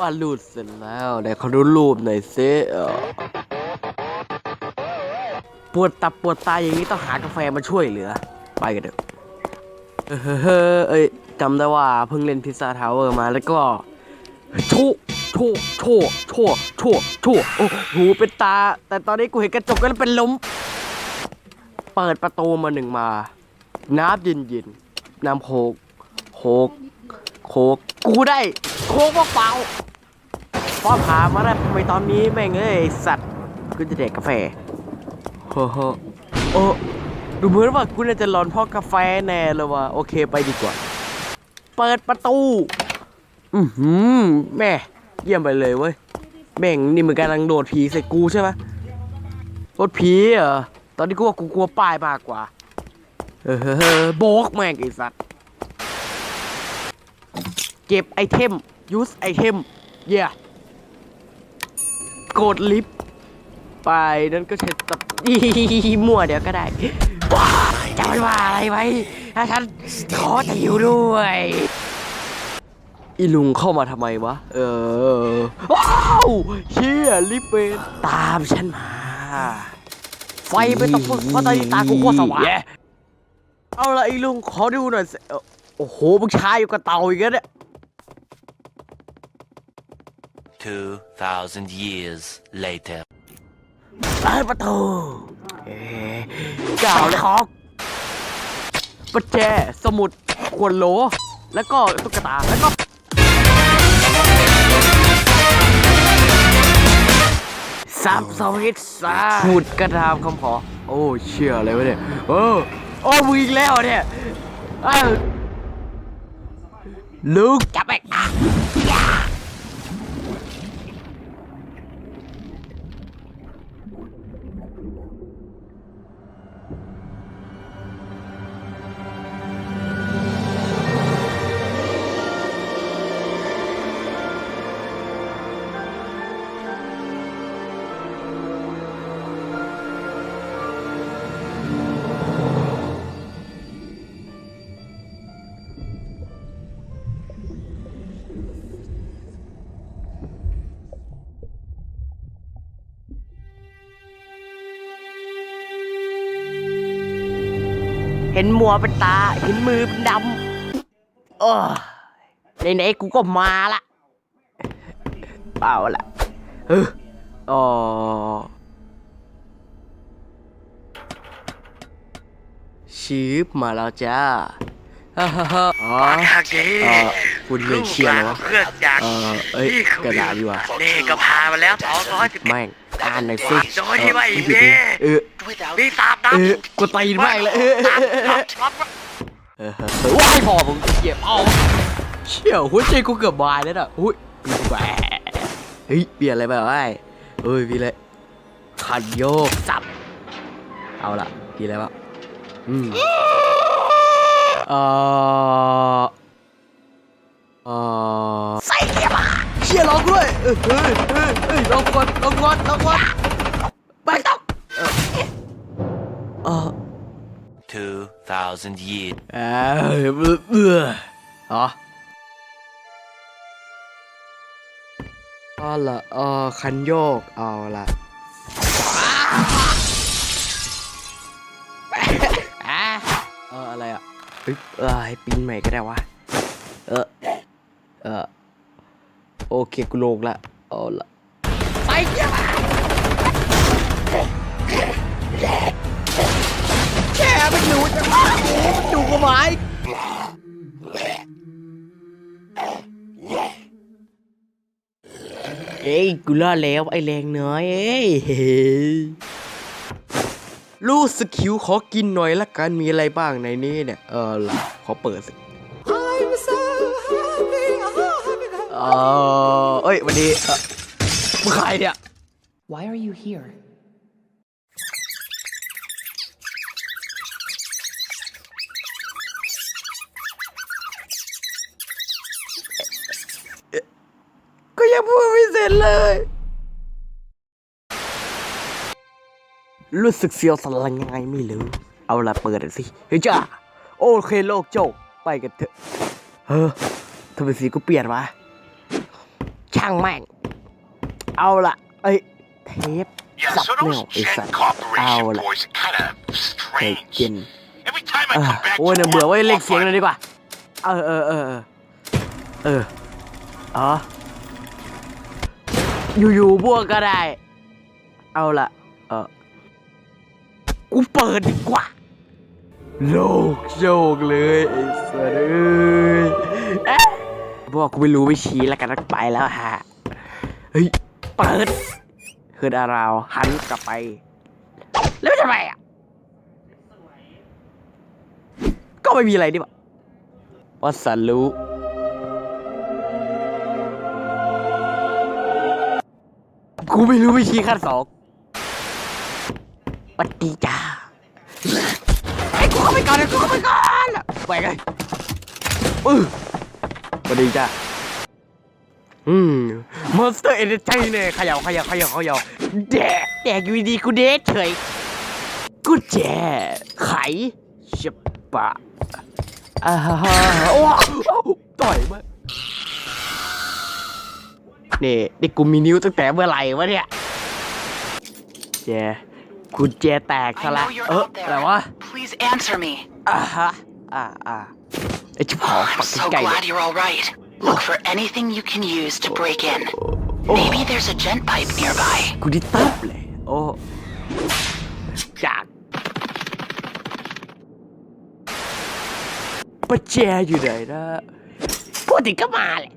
วาดรูปเสร็จแล้วเดี๋ยวเขาดูรูปหน่อยสิเอปวดตับปวดตาอย่างนี้ต้องหากาแฟมาช่วยเหลือ ไปกันเถอะเออเฮ้อเฮ้อเอ้ยจำได้ว่าเพิ่งเล่นพิซซ่าทาวเวอร์มาแล้วก็โชว์โชว์โชว์โชว์โชว์โชว์โอ้โหเป็นตา แต่ตอนนี้กูเห็นกระจกก็เป็นล้ม เปิดประตูมาหนึ่งมา น้ำเย็นๆน้ำโคกโคกโคกกูได้ โคกเปล่า พ่อพามาได้ทำไมตอนนี้แม่งเอ้ยไอสัตว์กูจะเด็กกาแฟเฮ้อเอโอ้ดูเหมือนว่ากูน่าจะร้อนพราะกาแฟแน่เลยว่ะโอเคไปดีกว่า เปิดประตู อือหือแม่เยี่ยมไปเลยเว้ยแม่งนี่เหมึงกำลังโดดผีใส่กูใช่ไหมโดดผีเหรอตอนนี้กูว่ากูกลัวป้ายมากกว่า เออเฮ้อเฮ้อโบกแม่งไอสัตว์เก็บไอเทม use ไอเทมเย่ กดลิฟต์ไปนั่นก็ใช้ตับอีมั่วเดี๋ยวก็ได้ว้าจะไม่ว่าอะไรไว้ถ้าฉันขอจะอยู่ด้วย อีลุงเข้ามาทำไมวะ เออ ว้าวเชี่ยลิฟต์เป็นตามฉันมา ไฟไม่ต้องพูดเพราะตอนนี้ตากูโคตรสว่างเอาละไอ้ลุงขอดูหน่อยสิเอ่อโอ้โหมึงชายอยู่กับเต่าอีกแล้วเนี่ย 2,000 years later. เปิดประตูเอ๊ะก่าวเลยของประแจ สมุด ขวดโหล แล้วก็ตุ๊กตา แล้วก็ซับสวิตซาพูดกระทำคำขอ โอ้ เชื่ออะไรวะเนี่ย โอ้โอ้มึงอีกแล้วเนี่ยเอ้าลูกจับไป ห็นมัวเป็นตา เห็นมือเป็นดำเออไหนๆกูก็มาละเปล่าละเอออ๋อชีบมาแล้วจ้าฮ่าฮ่าฮ่าอ๋อคาเกเออคุณเล่นเชียร์เลยวะ เพื่อนจากเออเอ้ยกระดาษดีกว่านี่ก็พามาแล้วสองร้อยสิบแม่งอ่านหน่อยสิโดยที่ว่าอีกเอเนี่อยเออปีศาจเอดำอกูตีนแม่งเลยเออเออเออช็อปเออเออว้ายพอมึงเหยียบเอาเชี่ยวหัวใจกูเกือบบายแล้วน่ะอุ้ยปีแหวะเฮ้ยเปลี่ยนอะไรไปวะไอ้เอ้ยพี่เลยขันโยกสับ เอาละพี่อะไรวะอืมเออเออใส่เกียร์มาเชี่ยร้องด้วยเออเออเออเออร้องก่อนร้องก่อนร้องก่อนไม่ต้องเออ เออ2,000 years. เออเบื่อเบื่อเหรอเอาละเออคันโยกเอาละอะเอออะไรอะเฮ้ยเออให้ปีนใหม่ก็ได้วะเออเออโอเคกูโลงละเอาละไปเจ้าแก มันอยู่จังวะโอ้มันอยู่กับไม้เอ้ยกูรอดแล้วไอ้แรงน้อยเอ้ยรู้สึกหิวขอกินหน่อยละกันมีอะไรบ้างในนี้เนี่ย เออล่ะขอเปิดสิเออเอ้ยวันนี้เอ่อมึงใครเนี่ย Why are you here? ก็ยัง พูดไม่เสร็จเลย รู้สึกเสียวสันหลังยังไงไม่รู้ เอาละเปิดหน่อยสิ เฮ้ยจ้า โอเคโลกโจก ไปกันเถอะ เฮ้อทำไมสีกูเปลี่ยนวะแชช่างแม่ง เอาละเอ้ย เทป Yeah, สับ so แนว those ไอ้สัต Jet ว์เอา Corporation ละ boys are kind of เฮ้ย strange. กิน Every time I เออ come back โอ้ย to เนี่ยเบื่อ work, เว้ยเล่ I'll นเสียง find เลยดีกว่า เออเออเออเออเออ อยู่ๆพวกก็ได้ เอาละเออกูเปิดดีกว่า โลกโยกเลยไอ้สัสเอ้ยเอ๊ะพวกกูไม่รู้ไม่ชี้แล้วกันนักไปแล้วฮะ เฮ้ย เปิดเฮิร์ดอาราวหันกลับไป แล้วทำไมอะ ก็ไม่มีอะไรดิบะว่าสันรู้ กูไม่รู้วิธีขั้นสองวัดดีจ้าไอ้กูเข้าไปก่อนเลยกูเข้าไปก่อนไปไงอือวัดดีจ้าอืมมอนสเตอร์เอเนจีเนี่ยขย่าขย่าขย่าขย่าแดกแดกอยู่ดีกูเดทเฉยกูแจไขฉปะอ่าฮะโอ้ต่อยมา นี่นี่กูมีนิ้วตั้งแต่เมื่อไหร่วะเนี่ยแจกูแจแตกซะ I ละ know you're เออ out อะไร there. วะ Please answer me. อ่าฮะอ่าอ่าไอ้ชิบหาย I'm ปัก so ใกล้ๆ glad you're all right. Look for anything you can use to break in. Maybe there's a gent pipe nearby. กูดิตับเลยโอ้จากปะแจอยู่ไหนนะพูดถึงก็มาเลย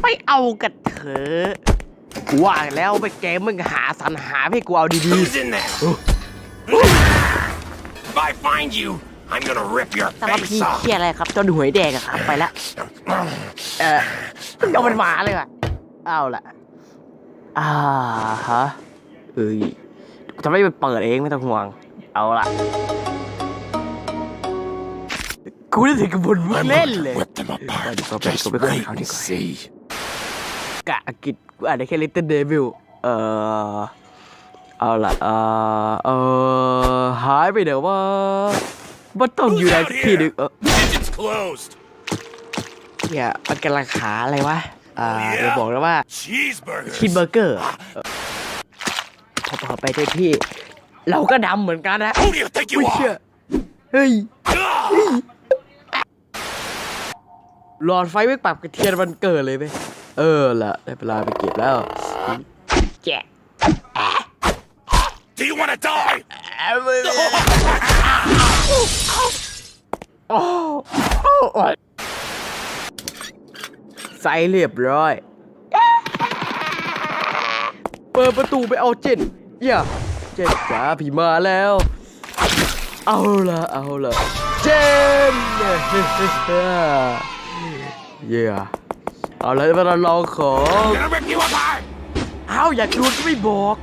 ไปเอากันเถอะกูว่าแล้วไปเกมมึงหาสรรหาให้กูเอาดี Who's in there? If I find you, I'm gonna rip your ๆสารพี face off. เคียอะไรครับจนหวยแดงอะครับ ไปละ เออมึงเอามันมาเลยว่ะ เอาละอ่าฮะ เอ้ยกูทำให้มันเปิดเองไม่ต้องห่วง เอาละกูได้ถึงกับบนมึงเล่นเลย Rip them apart. Just Just wait wait and and see. กะกิจกูอ่านได้แค่ Little Devil เออเอาละเออเออหายไปเดี๋ยวว่ามันต้องอยู่ในสักที่หนึงเออ Digits closed. เนี่ยมันกำลังหาอะไรวะอ่าเดี๋ยวบอกแล้วว่า Cheeseburgers. ชีสเบอร์เกอร์พอพอไปได้ที่ เราก็ดำเหมือนกันนะ Who do you think you ไม่เชื่อ are? เฮ้ย Ah! หลอดไฟไม่ปรับกระเทียนมันเกิดเลยไหม เออละได้เวลาไปเก็บแล้วแจก Do you want to die? โอ้โอ้โอ้ยใส่เรียบร้อย เปิดประตูไปเอาเจนอย่าเจนจ๋าพี่มาแล้ว เอาละเอาละเจนเย้ เย้เอาละเวลาลองของ I'm gonna rip you apart. เอาอยากดูก็ไม่บอก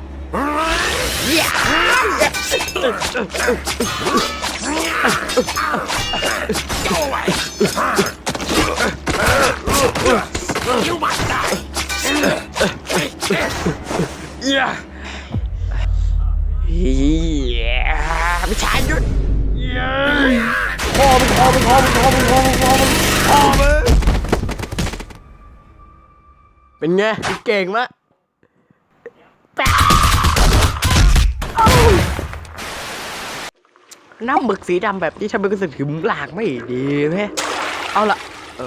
ไงเก่งมะแปะเอ้าน้ำหมึกสีดำแบบนี้ทำไมรู้สึกถึงหลากไม่ดีไหมเอาละเอ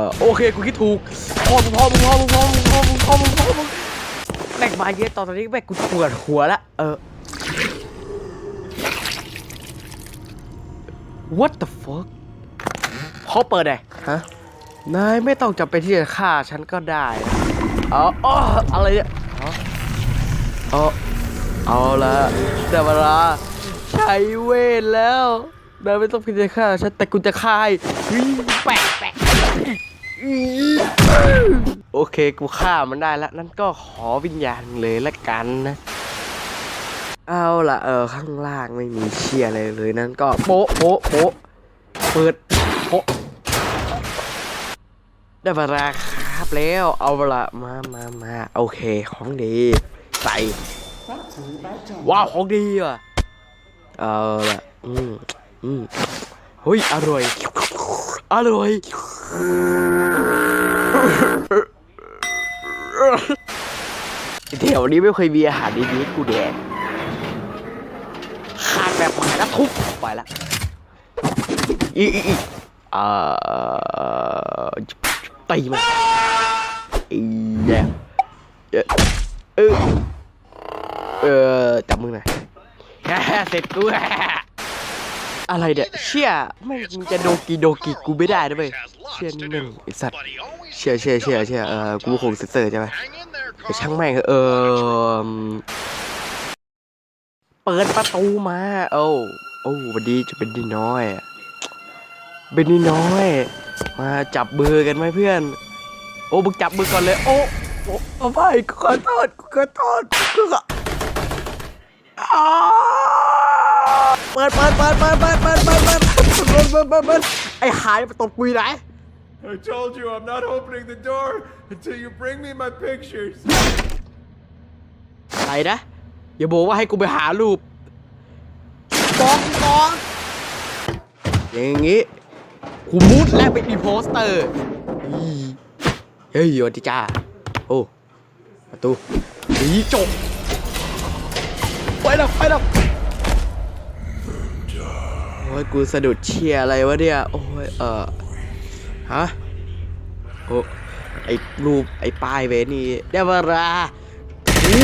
อโอเคกูคิดถูกพอมึงพอมึงพอมึงพอมึงพอมึงพอมึงพอมึงแม่งมาเยอะตอนนี้แม่งกูปวดหัวละเออ What the fuck เขาเปิดไงฮะ นายไม่ต้องจำเป็นที่จะฆ่าฉันก็ได้เอาอ๋ออะไรเนี่ยอ๋อเอาเอาละแต่เวลาใช้เวทแล้วนายไม่ต้องพิจารณาฆ่าฉันแต่กูจะฆ่าให้แปะแปะโอเคกูฆ่ามันได้แล้วนั่นก็ขอวิญญาณเลยละกันนะ เอาละเออข้างล่างไม่มีเชียอะไรเลยนั่นก็โป๊ะโป๊ะโป๊ะเปิดโป๊ะ ได้เวลาครับแล้ว เอาละมามามาโอเค ของดี ใส่ ว้าว ของดีว่ะ เอาละอืมอืมเฮ้ย อร่อย อร่อยเดี๋ยวนี้ไม่เคยมีอาหารดีๆกูแดกขาดแบบหมายแล้วทุบไปละอีอีอีอ่า ตีมันอีแย่เออเออเออจับมือหน่อยเสร็จกูอะไรเนี่ยเชี่ยไม่งมึงจะโดกีโดกิกูไม่ได้นะเว้ยเชี่ยนี่หนึ่งไอสัตว์เชี่ยเชี่ยเชี่ยเชี่ยเออกูคงเซ็นเซอร์ใช่ไหมแต่ช่างแม่งเถอะเออเปิดประตูมา โอ้โอ้วันนี้จะเป็นดีน้อยอะ เป็นดีน้อย มาจับมือกันไหมเพื่อน โอ้มึงจับมือก่อนเลย โอ้โอ้เอาไปกูขอโทษกูขอโทษกูขออ้าวเปิดเปิดเปิดเปิดเปิดเปิดเปิดเปิดเปิดเปิดเปิดเปิดเปิดไอ้หายมาตบกุยไหน I told you I'm not opening the door until you bring me my pictures. อะไรนะ อย่าบอกว่าให้กูไปหารูปฟ้องฟ้องอย่างงี้ กูมุดและไปมีโปสเตอร์ เฮ้ยวัสดีจ้า โอ้ ประตูอีจบไปแล้วไปแล้วโอ้ยกูสะดุดเชียร์อะไรวะเนี่ย โอ้ย เออฮะ โอ้ ไอ้รูป ไอ้ป้ายเวนี่ได้เวลาอู้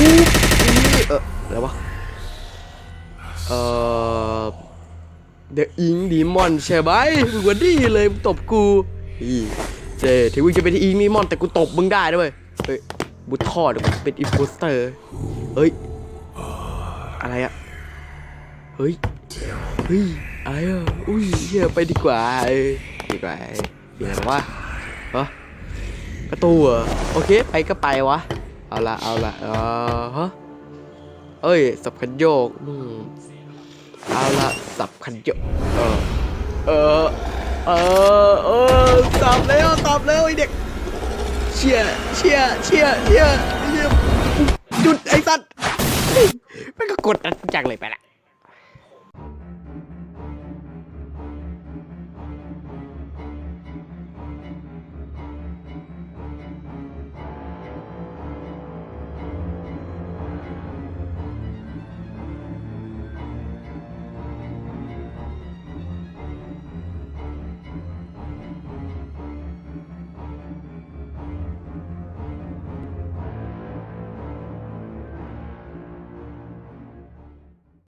เอออะไรวะ เออ The Ink Demon ใช่ไหมมึงวันดีเลยมึงตบกูอีเจถึงมึงจะเป็น Ink Demon แต่กูตบมึงได้ด้วยเฮ้ยบุทอดเป็นอิ p โ o สเตอร์เฮ้ยอะไรอะเฮ้ยเฮ้ยอะไรอะอุ้ยเฮียไปดีกว่าดีกว่าเอ้ยเฮียอวะฮะประตูเหรอโอเคไปก็ไปวะเอาละเอาละเออฮะเอ้ยสับคันโยกอืม เอาละสับคันโยกเออ เออ เออ เออสับแล้วสับแล้วไอเด็ก เชี่ยเชี่ยเชี่ยเชี่ยเชี่ยหยุดไอ้สัตว์ไม่งก็กดอันจังเลยไปละ